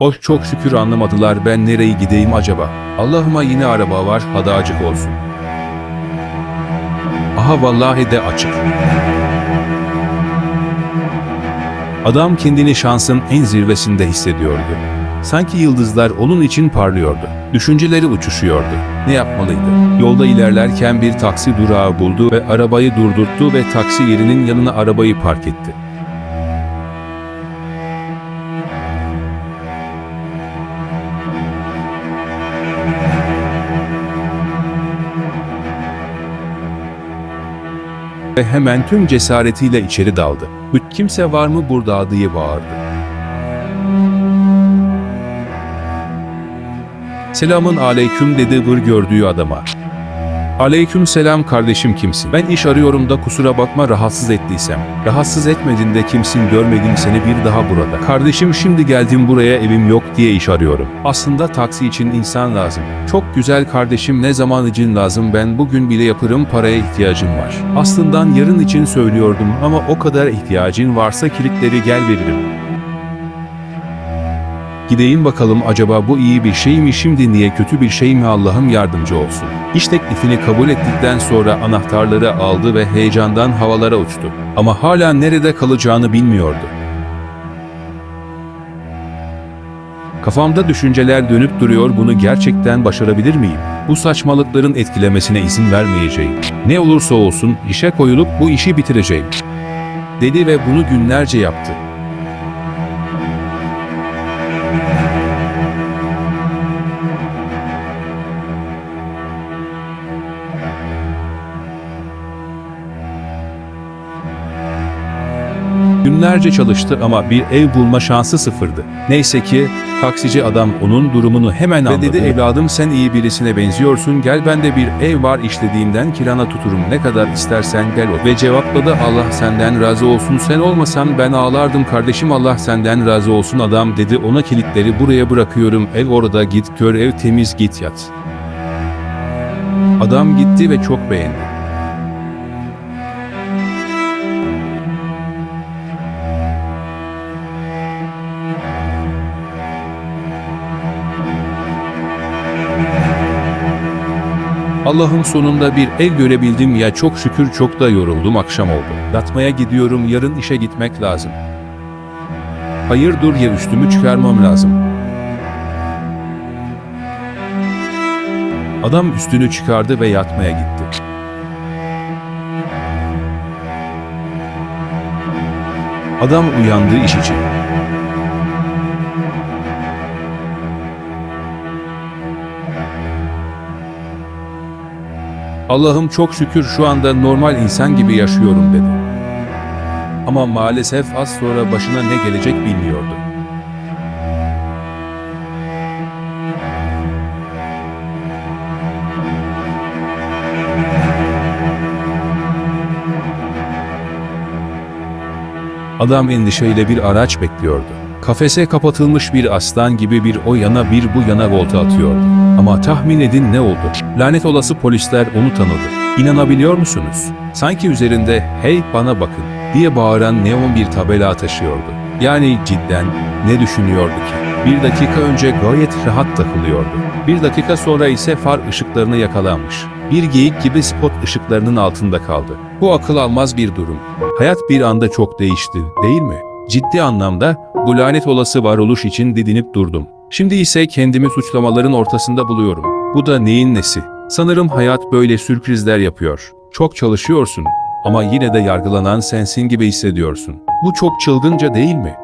Oh çok şükür anlamadılar ben nereye gideyim acaba. Allah'ıma yine araba var hadi acık olsun. Aha vallahi de açık. Adam kendini şansın en zirvesinde hissediyordu. Sanki yıldızlar onun için parlıyordu. Düşünceleri uçuşuyordu. Ne yapmalıydı? Yolda ilerlerken bir taksi durağı buldu ve arabayı durdurttu ve taksi yerinin yanına arabayı park etti. Ve hemen tüm cesaretiyle içeri daldı. "Hüt, Kimse var mı burada diye bağırdı. Selamın aleyküm dedi vır gördüğü adama. Aleyküm selam kardeşim kimsin? Ben iş arıyorum da kusura bakma rahatsız ettiysem. Rahatsız etmedin de kimsin görmedim seni bir daha burada. Kardeşim şimdi geldim buraya evim yok diye iş arıyorum. Aslında taksi için insan lazım. Çok güzel kardeşim ne zaman için lazım ben bugün bile yaparım paraya ihtiyacım var. Aslında yarın için söylüyordum ama o kadar ihtiyacın varsa kilitleri gel veririm. Gideyim bakalım acaba bu iyi bir şey mi şimdi niye kötü bir şey mi Allah'ım yardımcı olsun. İş teklifini kabul ettikten sonra anahtarları aldı ve heyecandan havalara uçtu. Ama hala nerede kalacağını bilmiyordu. Kafamda düşünceler dönüp duruyor bunu gerçekten başarabilir miyim? Bu saçmalıkların etkilemesine izin vermeyeceğim. Ne olursa olsun işe koyulup bu işi bitireceğim. Dedi ve bunu günlerce yaptı. Günlerce çalıştı ama bir ev bulma şansı sıfırdı. Neyse ki taksici adam onun durumunu hemen anladı. Ve dedi evladım sen iyi birisine benziyorsun gel bende bir ev var işlediğimden kirana tuturum ne kadar istersen gel o. Ve cevapladı Allah senden razı olsun sen olmasan ben ağlardım kardeşim Allah senden razı olsun adam dedi ona kilitleri buraya bırakıyorum ev orada git kör ev temiz git yat. Adam gitti ve çok beğendi. Allah'ım sonunda bir ev görebildim ya çok şükür çok da yoruldum akşam oldu. Yatmaya gidiyorum yarın işe gitmek lazım. Hayır dur ya üstümü çıkarmam lazım. Adam üstünü çıkardı ve yatmaya gitti. Adam uyandı iş için. Allah'ım çok şükür şu anda normal insan gibi yaşıyorum dedi. Ama maalesef az sonra başına ne gelecek bilmiyordu. Adam endişeyle bir araç bekliyordu. Kafese kapatılmış bir aslan gibi bir o yana bir bu yana volta atıyordu. Ama tahmin edin ne oldu? Lanet olası polisler onu tanıdı. İnanabiliyor musunuz? Sanki üzerinde hey bana bakın diye bağıran neon bir tabela taşıyordu. Yani cidden ne düşünüyordu ki? Bir dakika önce gayet rahat takılıyordu. Bir dakika sonra ise far ışıklarına yakalanmış. Bir geyik gibi spot ışıklarının altında kaldı. Bu akıl almaz bir durum. Hayat bir anda çok değişti, değil mi? Ciddi anlamda bu lanet olası varoluş için didinip durdum. Şimdi ise kendimi suçlamaların ortasında buluyorum. Bu da neyin nesi? Sanırım hayat böyle sürprizler yapıyor. Çok çalışıyorsun ama yine de yargılanan sensin gibi hissediyorsun. Bu çok çılgınca değil mi?